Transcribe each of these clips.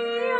Yeah.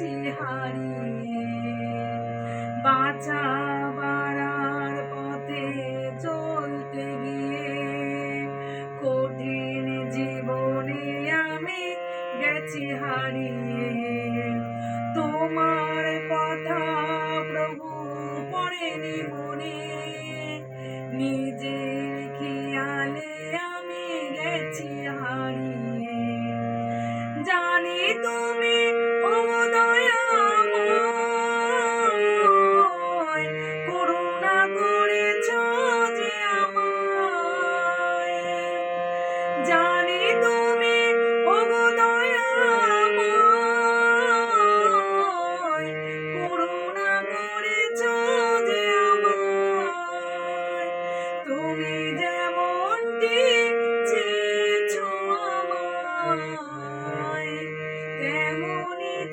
গেছি হারিয়ে বাঁচা পথে চলতে গিয়ে কঠিন জীবনে আমি গেছি হারিয়ে। তোমার কথা প্রভু পড়েনি মনে, নিজে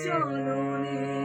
চলনে।